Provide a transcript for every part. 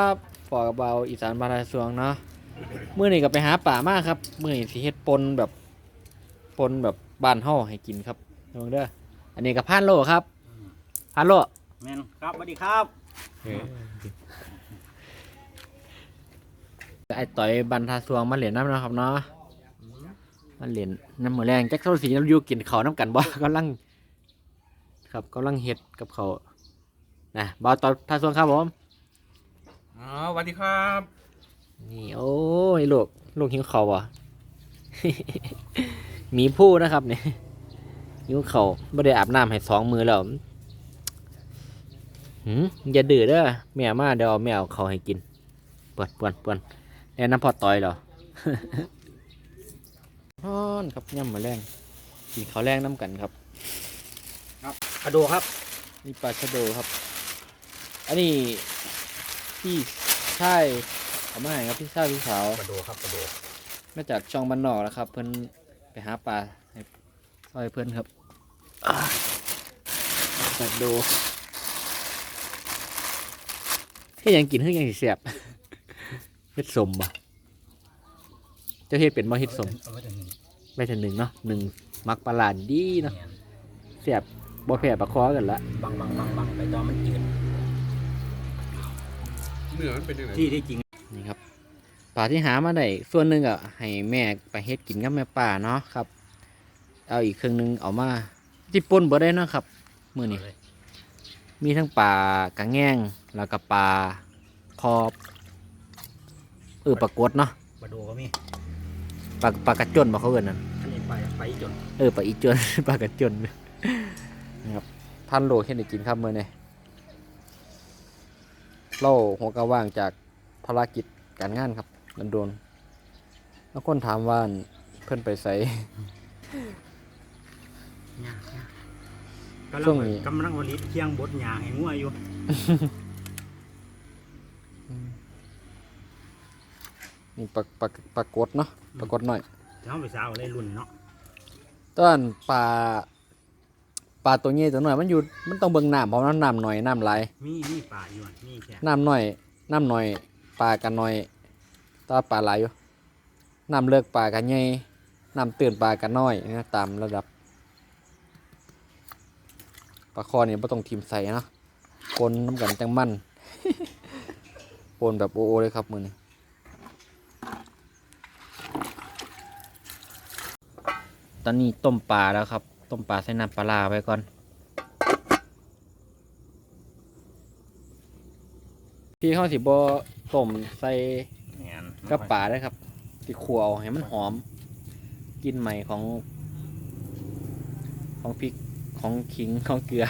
ครับฝอกับเบาอีสานบานายสวงเนาะมื่อนี้ก็ไปหาป่ามากครับมื่อนี้สิเฮ็ดปนแบบปนแบบบ้านเฮาให้กินครับลองเด้ออันนี้กับพานโลครับพานโลแมนครับสวัสดีครับไอต่อยบันทาสวงมาเหรียญน้ำนะครับเนาะมาเหรียญน้ำมือแรงแจ็คเท่าสีน้ำยูกินเขาวน้ำกันบ่กำลัง ครับกำลังเฮ็ดกับเขาวนะบาวต่อทาสวงครับผม อ๋อสวัสดีครับ นี่โอ้ยลูกลูกหิวเขาวอะหมีผู้นะครับเนี่ยหิวเขาไม่ได้อาบน้ำให้สองมือแล้วหืมอย่าดื้อเด้อแม่มาเดี๋ยวเอาแม่เอาเขาวให้กินเปิดเปิดเปิดแล้วน้ำพอต่อยเหรอนอนครับย่ำมาแรงกินข้าวแรงน้ำกันครับกระโดครับ นี่ปลาชะโดครับ อันนี้ พี่ชายเอามาให้ครับพี่ชายพี่สาวกระโดครับกระโดมาจากช่องบ้านนอกแล้วครับ เพิ่นไปหาปลาให้ซอยเพิ่นครับอ่าจัดดูเฮ็ดหยังกินเฮ็ดหยังสิแซ่บเฮ็ดสมบ่เจ้าเฮ็ดเป็นบ่เฮ็ดสมเอาไว้แต่หนึ่งไปถึงหนึ่งเนาะหนึ่งมักปลาหลาดดีเนาะแมนแซ่บบ่แพ้ปลาคอกันละ บังบังบังบังไปตอนมันจืด เหนือมันเป็นยังไงที่ที่จริงนี่ครับปลาที่หามาได้ส่วนหนึ่งก็ให้แม่ไปเฮ็ดกินกับแม่ป่าเนาะครับ เอาอีกครึ่งหนึงเอามาที่ป่นบ่ได้เนาะครับมื้อนี้เลยมีทั้งปลากระแง่งแล้วก็ปลาคอบเออปลากดเนาะกระโดก็มีปลาปลากระจนบ่เขาเอิ้นนั่นอันนี้ไปไปจนเออปลาอีจน ปลากระจนนะครับท่านโลเฮ็ดให้กินครับมื้อนี้ เราหัวกะว่างจากภารกิจการงานครับดันโดนๆแล้วคนถามว่าเพิ่นไปไสยากยากกำช่ลัวงงนี้กำลังวลิตเคียงบดหยาให้งัวอยู่นี่ปลาปลาปลากดเนาะปลากดหน่อยเท้าไปสาวอะไรรุ่นเนาะตอนปลา ปลาตัวใหญ่ตัวน้อยมันอยู่มันต้องเบิ่งน้ำเพราะมันน้ำหน่อยน้ำไหลายมีมีป่าอยู่อะมีแค่น้ำหน่อยน้ำหน่อยปลากันหน่อยแตว่าปลาหลายอยู่น้ำเลิกปลากันใหญ่น้ำตื่นปลากันน้อยนะตามระดับปลาคอเนี่ยไม่ต้องทิมใส่เนาะปนน้ำกันจังมันปนแบบโอโอเลยครับมือนี้ตอนนี้ต้มปลาแล้วครับ ต้มปลาใส่น้ำปลาร้าไว้ก่อนพี่เขาสิบอต้มใส่แมนกับปลาได้ครับสิขัวเอาให้มันหอมกลินใหม่ของ ของพริกของขิงของเกลือ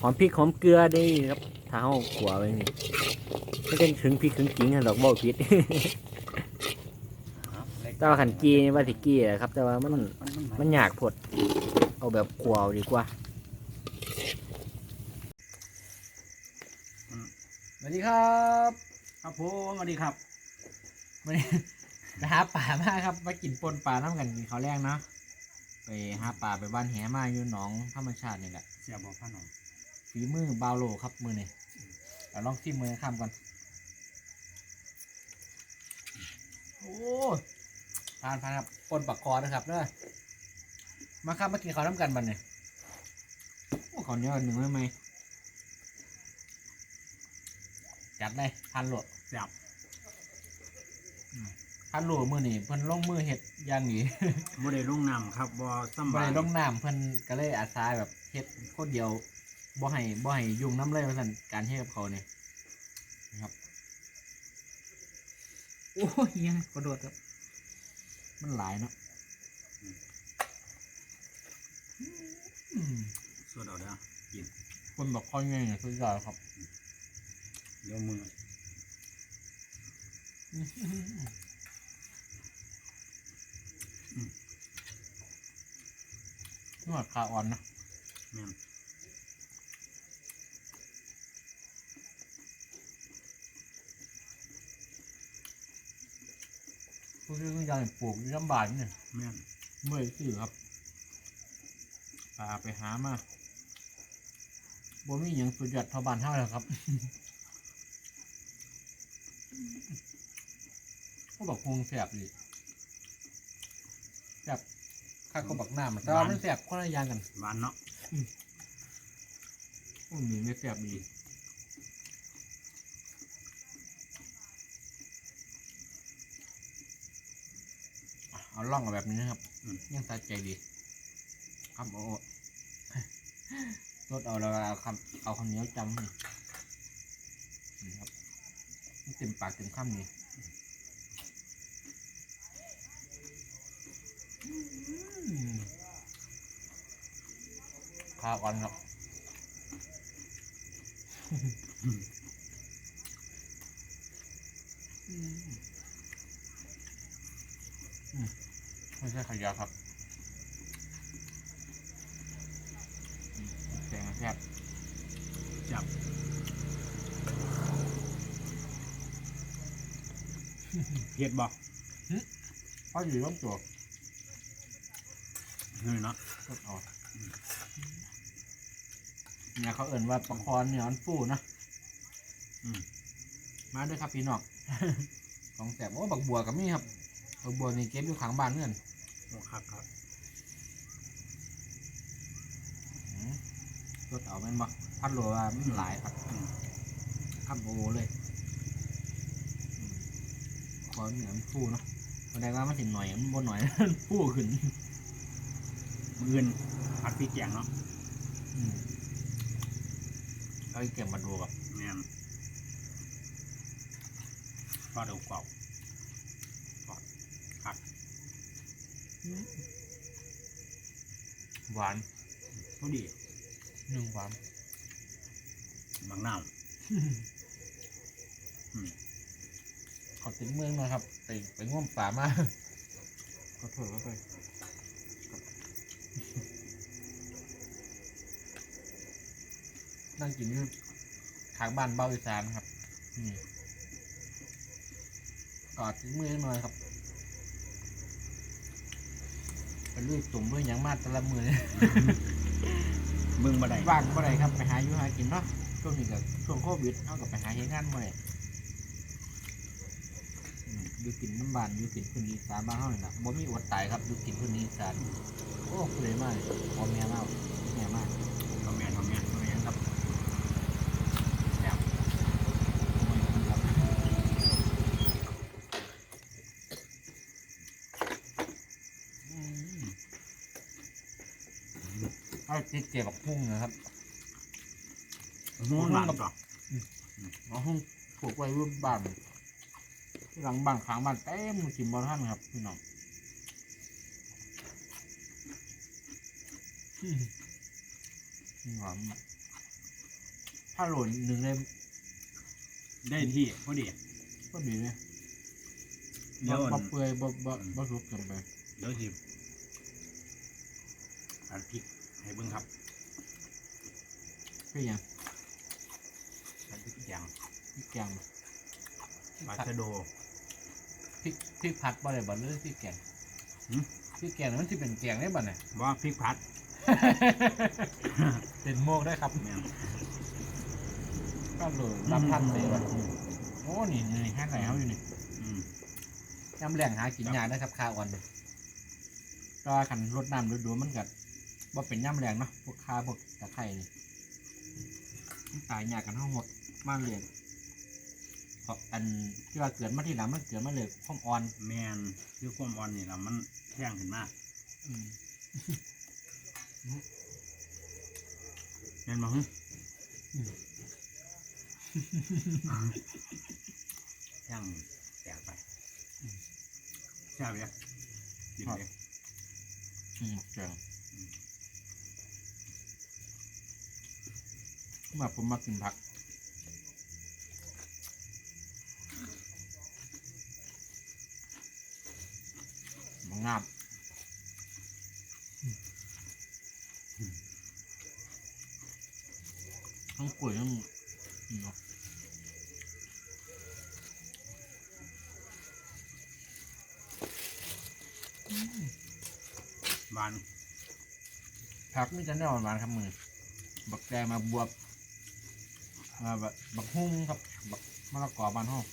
หอมพริกหอมเกลือได้ครับถ้าเขาขัวไว้นี่ไม่เป็นถึงพริกถึงขิงอะดอกบ่พิษ แต่ว่าขันกีนี่ว่าสิกีแหละครับ แต่ว่ามันมันมันยากพดเอาแบบขัวเอาดีกว่า สวัสดีครับ ครับผมสวัสดีครับวันนี้ ไปหาป่ามาครับมากินปนปลาน้ำกันกินข้าวแรงเนาะไปหาป่าไปบ้านแหมาอยู่หนองธรรมชาตินี่แหละเสียบอกพ่อหน่อยฝีมือบาวโลครับมือนี่เราลองที่มือข้ามก่อนโอ้ ผ่านผ่านครับปนปักคอนะครับเด้อมาครับมากินข้าวน้ำกันบันเนี่ยโอ้ขอเนี้ยหนึ่งได้ไหมจัดเลยพันโหลดเสียบพันโหลมือนี่เพิ่นลงมือเห็ดอย่างนี้โมเดลลงน้ำครับบอสำบ่บาได้ยลงน้ำเพิ่นก็เลยอาสาแบบเฮ็ดคนเดียวบ่ให้บ่ให้ยุ่งน้ำเลยว่าซั่นการเฮ็ดกับเขาเนี่ยนะครับโอ้ยยังกระโดดครับ มันหลายเนาะอืมสวดเอาเด้อคนแบบค่อยง่ายเนี่ยสุดยอดครับเดี๋ยวมือนวดขาอ่อนนะแมน พวกนี้ยังปลูกอยู่ลำบากนี่เนี่ยแมนเมื่อยสื่อครับปลาไปหามาบ่มีหยังสุดยอดเท่าบ้านเท่าแล้วครับก็บอกคงแสบเลยแสบข้าก็บอกหน้ามันแต่ว่ามันแสบคนละอย่างกัน หวานเนาะ อุ้ยมีไม่แสบดีอะเอา ล่องเอาแบบนี้นะครับอืมยังสะใจดีครับโอ้รดเอาแล้วเอาคำเอาคำเหนี้ยวจำนี่นี่ครับนี่เต็มปากเต็มคำนี่อืมข้าวอ่อนครับอืมอืม ไม่ใช่ขยะครับอืมแกงแซ่บจับเผ็ดบ่เพราะอยู่ต้องตัวนี่เนาะก็เอาเนี่ยเขาเอิ่นว่าประคอนเนี่ยมันฟูนะอืมมาด้วยครับพี่น้องของแสบโอ้บักบัวกับมี่ครับบักบัวนี่เก็บอยู่ข้างบ้านเพื่อน โอ้ครับครับอืมรถเอาแม่นบักพัดโลว่ามันหลายครับอืมข้ามโอเลยอืมขอเหนือมันฟูเนาะแสดงว่ามันถึงหน่อยมันบนหน่อยมันฟูขึ้นมืออื่นผัดพริกแกงเนาะอืมเอาไอ้เก็บมาดูกับแม่นทอดเอากรอบทอดครับ หวานพอดีหนึ่งหวานบางน้ำอืมขอติดเมืองหนะครับ ไปไปง่วมป่ามาขอโทษก็ไปนั่งกินอยู่ทางบ้านเบ้าอีสานครับ นี่กอดติดมือหน่อยครับ เป็นลุยตุ่มด้วยหยังมาแต่ละมือเนี่ยมึงมาได้ว่างเมื่อไรครับไปหาอยู่หากินเนาะช่วงนี้ก็ช่วงโควิดเอากับไปหาเฮ็ดงานเมื่อไรอืมอยู่กินน้ำบานอยู่กินพื้นอีสานบ้านเฮานี่ล่ะบ่มีอดตายครับอยู่กินพื้นอีสานโอ้เปลยมากเลยพอแม่มากแม่มาก ทำแม่นทำแม่น แม่ครับแซ่บโอ้ยครับอืม เอาติดเกี่ยวกับพุ่งนะครับหูหวานก่อนเอาห้องผูกไว้รูปบ้านที่หลังบ้านขางบ้านเต็มกินบอลท่านครับพี่น้องอืมหวานถ้าโหล่นหนึ่งเลยได้ที่พอดีก็ดีเลยเดี๋ยวบ่อั่นเปื่อยบ่บ่บ่สุกเกินไป เดี๋ยวสิผัดพริก ให้เบิ่งครับพี่ยังผัดพริกแกงพี่แกงปลาชะโดพริกพริกผัดบ่ได้บ่หรือพริกแกงหืมพริกแกงมันที่เป็นแกงได้บ่เนี่ยว่าพริกผัด เป็นโมกได้ครับแม่นก็เลยรับทันเลยว่ะโอ้นี่นี่ห้างไหนเขาอยู่นี่อืมน้ำแหล่งหากินยากได้ครับข้าวอ่อนเลยก็ขันรดน้ำฤดูมันกัด ว่าเป็นน้ำแหล่งเนาะพวกข้าพวกตะไคร่นี่มันตายยากกันทั้งหมดมาเลยเพราะอันที่ว่าเกิดมาที่หลังมันเกิดมาเลยข้อมอ่อนแมนคือความอ่อนนี่ละมันแท่งขึ้นมากอืมแมนมาฮึอืมแท่งแตกไปใช่ไหมกินเลยอืมเจ๋ง มาผมมากินผักมันงามทั้งกล้วยทั้งนี่เนาะบานผักนี่จะได้หวานๆครับมือ บักแกมาบวบ อ่าแบบบักฮุ้งครับบักมะละกอบ้านห้อง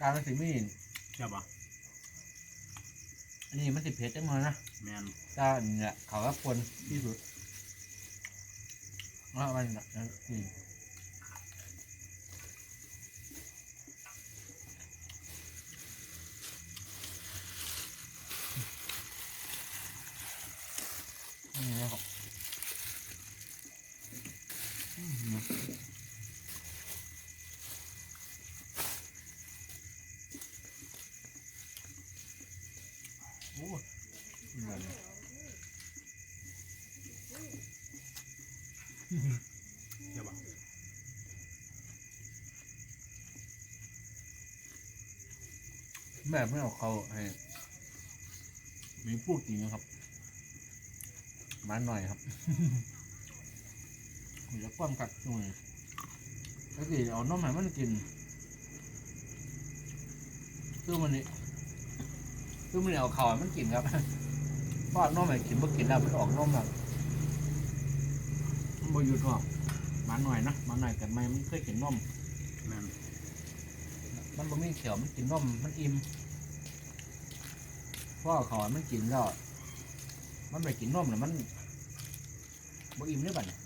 การมันสิมีใช่ปะอันนี้มันสิเผ็ดจังเลยนะแมนถ้าเนี่ยเขาก็ควรที่สุดว่ามันนี่ นี่นะครับโอ้ยนี่อะไรเนี่ยใช่ปะแม่ไม่เอาเขาให้มีพูดจริงนะครับ มาหน่อยครับผมจะความกัดหน่อยก็คือเอาน้ำให้มันกินคือมันนี่คือมันนี่เอาเขาให้มันกินครับป้อนน้ำให้กินเมื่อกินแล้วมันออกน้ำแบบมันบหยุดหรอกมาหน่อยนะมาหน่อยกันไหมมันเคยกินนมแมนมันบ่มีเขียวมันกินนมมันอิ่มเพราะเขามันกินแล้วมันไปกินนมแล้วมัน บ่อิ่มได้บัดเนี่ย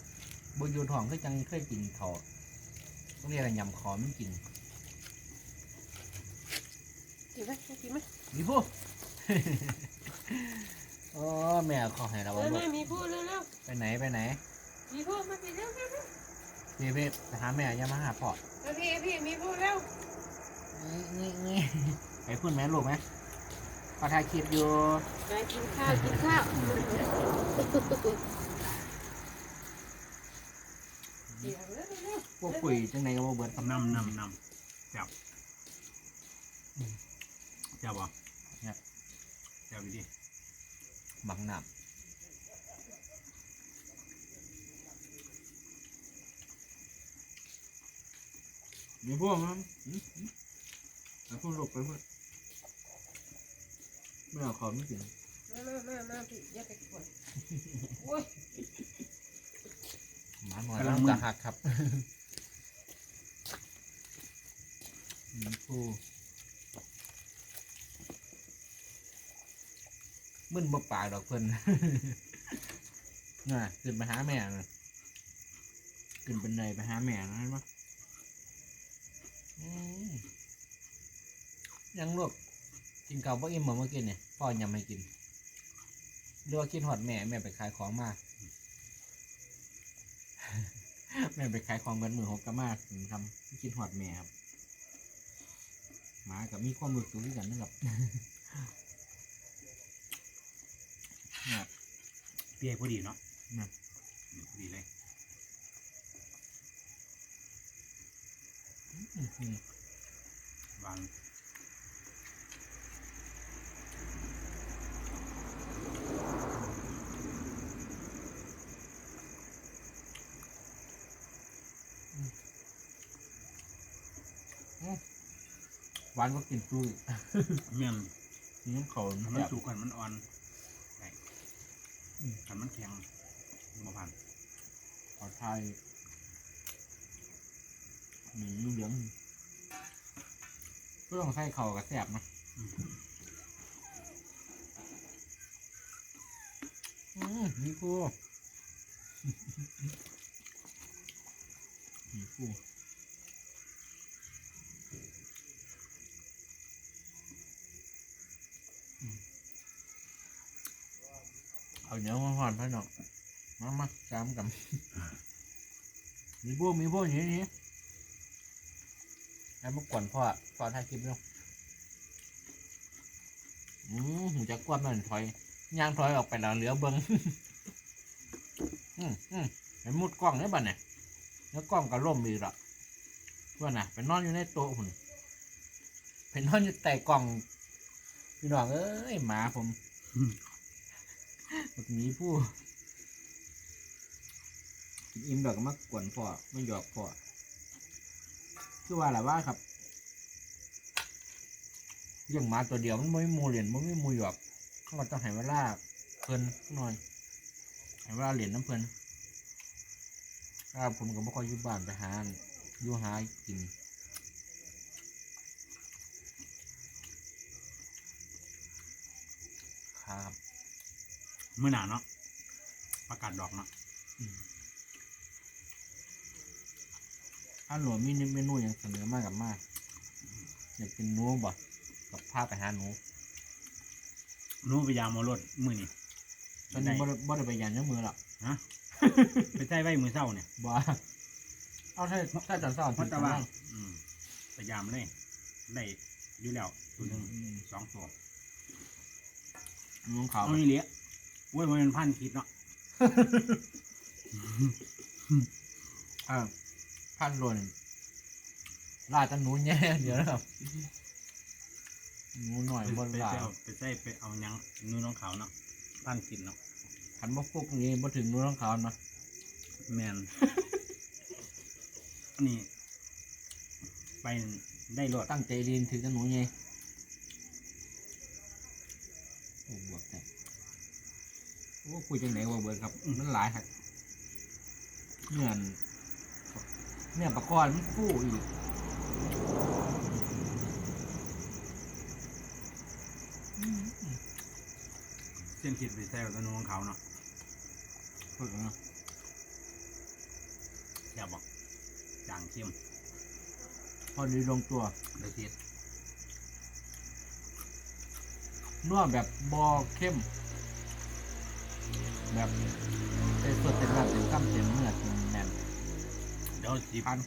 บ่อยู่ท้องคือจังเคยกินเขาต้องเรียกอะไรยำคอมันกินกินไหมกินไหมนี่พูโอ้แม่เอาเขอให้เราเอบ่อลูแม่กมีพูดเร็วไปไหนไปไหนๆมีพูดมาสิเร็วพี่พี่ไปหาแม่อย่ามาหาพ่อๆแล้วพี่พี่มีพูดเร็วนี่นี่นี่ไปพูดแม่ลูกไหมก็ถ่ายคลิปอยู่ ไปกินข้าวกินข้าว เดี๋ยวเร็วเร็ว พวกคุยจังไหนก็บ่เบิดนำนำนำจับจับปะเนี่ยจับดีบังหนับมีพวกมั้งไปพูดลูกไปพูดไม่เอาขอไม่กินมามามามาพี่อย่าไปกดโอ้ย หมาหน่อยต้องจะหักครับ มีผู้มึนบ่ปากดอกเพิ่นน่ะขึ้นไปหาแม่นะขึ้นเป็นเนยไปหาแม่นะเห็นไหมยังลูกกินข้าวบ่อิ่มเหมือนเมื่อกี้เนี่ยพ่อยังไม่กินเรียกว่ากินหอดแม่แม่ไปขายของมาแม่ไปขายของเงินมือหกกะมาถึงทำกินหอดแม่ครับ หมากับมีความรู้สึกด้วยกันนะครับเนี่ยๆเปียกพอดีเนาะน่ะอืมพอดีเลยอื้อหือวางานก็กินตู้อีกแมนนี่น้ำเขาถ้าแบมันบสุกกันมันอ่อนได้อืมถ้ามันแข็งมาผ่านขอไทยหมีเหลืองก็ต้องใส่เข่ากับแสบนะอืมอืมมีกูมีกู เอาเนื้อมาห่อนพี่น้องมามาจามกันมีพวกมีพวกอย่างนี้แล้วมากวนพ่อพ่อถ่ายคลิปเนาะอืมหูจะกวนมันถอยย่างถอยออกไปแล้วเหลือเบิงอืมอืมไปมุดกล้องเนี่ยบัดเนี่ยแล้วกล้องก็ล่มอีกและว่าน่ะไปนอนอยู่ในโต๊ะหุ่นไปนอนอยู่ใต้กล้องพี่น้องเอ้ยหมาผม แบบนี้ผู้กินอิ่มดอกก็มากวนพ่อไม่หยอกพ่อคือว่าแหละว่าครับเลี้ยงหมาตัวเดียวมันไม่มูเหรียญมันไม่มูหยอกเขาก็ต้องให้เวลาเพลินหน่อยให้เวลาเหรียญน้ำเพลินถ้าผมก็ไม่ค่อยอยู่บ้านไปหาอยู่หากิน ค้าครับ เมื่อหนาเนาะประกาศดอกเนาะถ้าหนูมีเมนูอย่างเสนอมากกับมากอยากกินหนูบ่กับพาไปหาหนูหนู้พยายามมารถมือนี่ตอนนี้บ่ได้บ่ได้ไปยันยังมือหรอกฮะไปใส่ไว้มือเศร้าเนี่ยบ่เอาถ้าถ้าตอนเช้าพัถึตงตะจะวันนั่งอืมพยายามเลยได้อยู่แล้วตัวหนึ่งอืมสองตัวน้องเขาเอานี่เลี้ย โอ้ยมันพันคิดเนาะอ่าพันโลนลาดแตะหนูแย่เดี๋ยวนะครับหนูหน่อยบนไปลาใส่เอาไปใส่ไปเอาหยังนู่นน้องเขาวเนาะพันคิดเนาะขันบ่ฟุกนี้บ่ถึงหนูน้องเขาเนาะแมนนี่ ไปได้รถตั้งใจเรียนถึงจะหนูไง โอ้คุยจังไหนวะเบิร์ดครับ มันหลายครับเนื่อนเนี่ยประกอบมันกู้อีกเส้นคิดไปใส่กับนู่นน้องเขาวเนาะฝึกเนาะอย่าบอกจางเข้มพอดีลงตัวได้เทียดนัวแบบบอเข้ม แบบเต็มสดเต็มน้ำเต็มกล้ำเต็มเนื้อเต็มแน่นเดี๋ยวสิพัน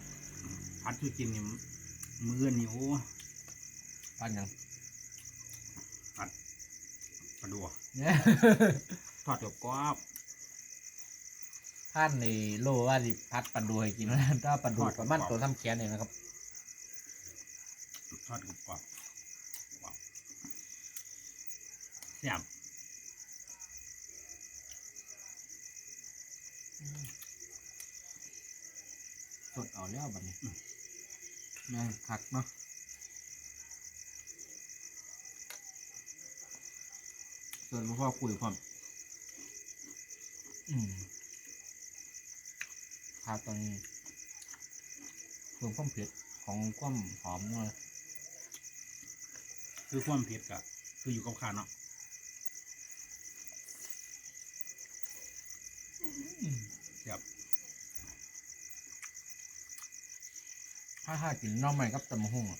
พัดชูกินนี่มือนี่โอ้พันหยังปลาดัวเนี่ยทอดกับกรอบพันในโลว่าดิพัดปลาดูให้กินนะถ้าปลาดูประมาณตัวทำแขนเองนะครับทอดกับกรอบกรอบแซ่บ สดเอาแล้วบัดนี้แม่งคักเนาะส่วนพ่อคุยพร้อมอืมครับตอนนี้เพิ่มความเผ็ดของความหอมหน่อยคือความเผ็ดกะคืออยู่กับข้าวเนาะ แซ่บ ถ้าถ้ากินหน้องใหม่กับตำมะฮุ่งอะ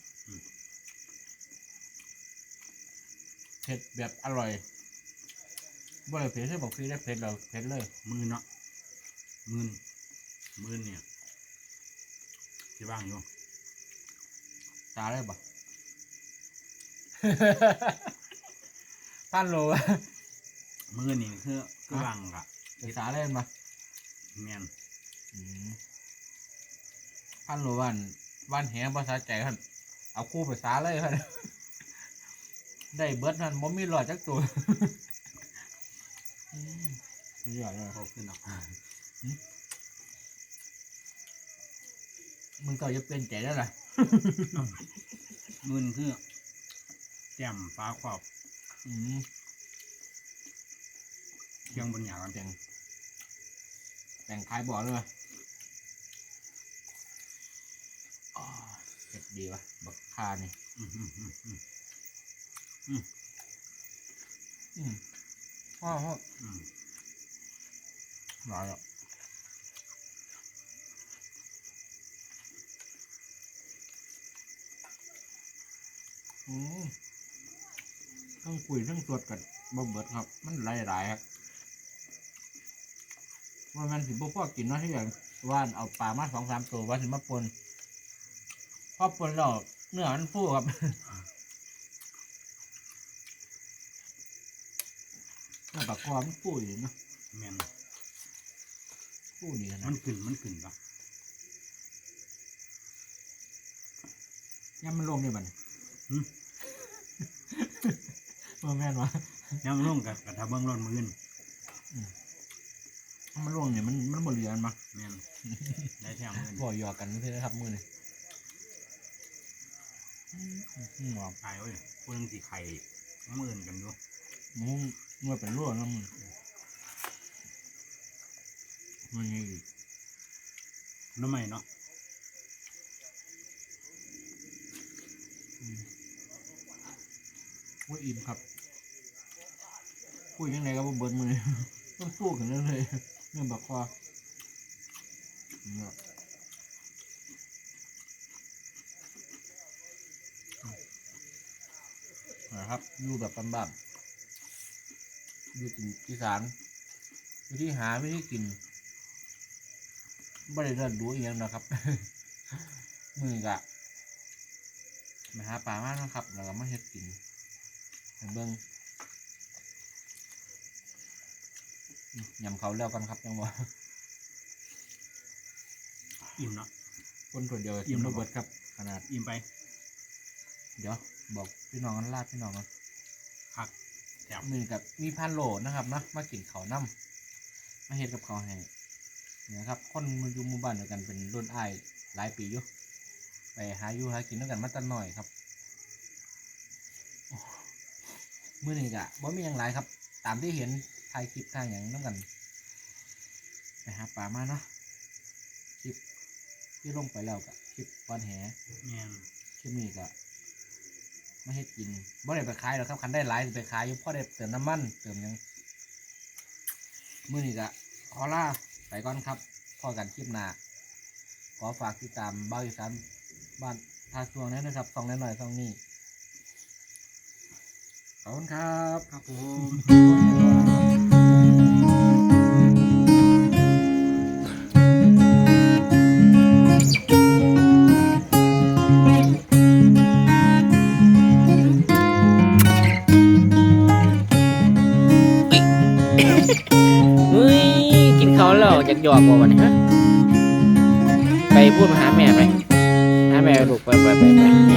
เผ็ดแบบอร่อยบ่เลยเผ็ดที่บอกคือได้เผ็ดเราเผ็ดเลยมือเนาะมือนมือนเนี่ยที่ว่างอยู่ตาได้ปะพันโลมือนี่คือคือว่างกะจะตาได้ปะแมนอืมพันโลวัน วันแหงภาษาใจครับเอาคู่ไปสาเลยครับได้เบิร์ดนั่นมมีหลอดจักตัวอืมเยอะเลยโตขึ้นเนาะมึงก็จะเป็นใจได้ล่ะมือนคือแจ่มฟ้าขอบอืมเคียงบนหยากันแต่งแต่งคล้ายบ่อเลยว่ะอ๋อเจ็บ ดีวะบักคานี่อืมอืมอืมอืมอืมพ่อพ่อหลายอะอืมต้งคุยต้งตรวจกันบ่เบิดครับ มันหลายหลายๆครับว่ามันสิบ่พอกินเนาะที่อย่างว่านเอาปลามาสองสามตัวว่าสิมาปน พอปนแล้วเนื้อมันฟูครับเนื้อปลากรอบมันฟูอยู่เนาะแมนฟูดีขนามัดนขึ้นมันขึ้นปะย่ำมันลงเนี่ยบัดนหืมว่าแม่นวะยังลงกับกระทะเบิ้งร้อนมือนย่ำมันลงเนี่ยมันมันบ่เหลืออันมาแมนได้แถมมือนบ่หยอกกันเพื่อนครับมือนี่ อืมอมตายเว้ยพวกนึงสีไข่มือนกันอยู่หมูเมื่อเป็นรั่วนะมึงมันยังอีกน้ำใหม่เนาะว่าอิ่มครับพูดยังไงก็บ่เบิดมือต้องสู้กันเรื่อยๆเรื่องบักคอเนี่ย นะครับอยู่แบบบ้านๆอยู่กินอีสานวิธีหาวิธีกินไม่ได้เดินดูอหย่างนะครับ มือกะมาหาปลามากนะครับแล้วก็มาเฮ็ดกินให้เบิ่งอืมยำเขาแล้วกันครับยังบ่อิ่มเนาะคนตัวเดียวอิ่กินมแล้ระวบ่เบิดครับ ขนาดอิ่มไป เดี๋ยวบอกพี่น้องกันลาดพี่น้องกันคักแถวมือกับมีพันโหลนะครับเนาะมากินเขาวน้ำมาเฮ็ดกับเขาวให้เนี่ยนะครับคนมันอยู่หมู่บ้านเดียวกันเป็นรุ่นอ้ายหลายปีอยู่ไปหาอยู่หากินด้วยกันมาแตั้หน่อยครับโอ้มื้อนี้กะบ่มีหยังหลายครับ ตามที่เห็นถ่ายคลิปทางอย่างน้ำกันไปหาปลามาเนาะคลิปที่ลงไปแล้วกะคลิปวันแหแม่นคลิปนี้ก็ ไม่ให้กินบ่ได้ไปขายหรอกครับคันได้หลายไปขายอยู่พ่อได้เติมน้ำมันเติมยังมื้อนี้ก็ขอลาไปก่อนครับพอกันคลิปหน้าขอฝากติดตามบ้าอีสานบ้านทาสวงนี้นะครับซองน้อยๆซองนี้ขอบคุณครับ ครับผม แล้วอยากหยอกบ่วันนี้ฮะไปพูดมาหาแม่ไปหาแม่ลูกไปไปไปไป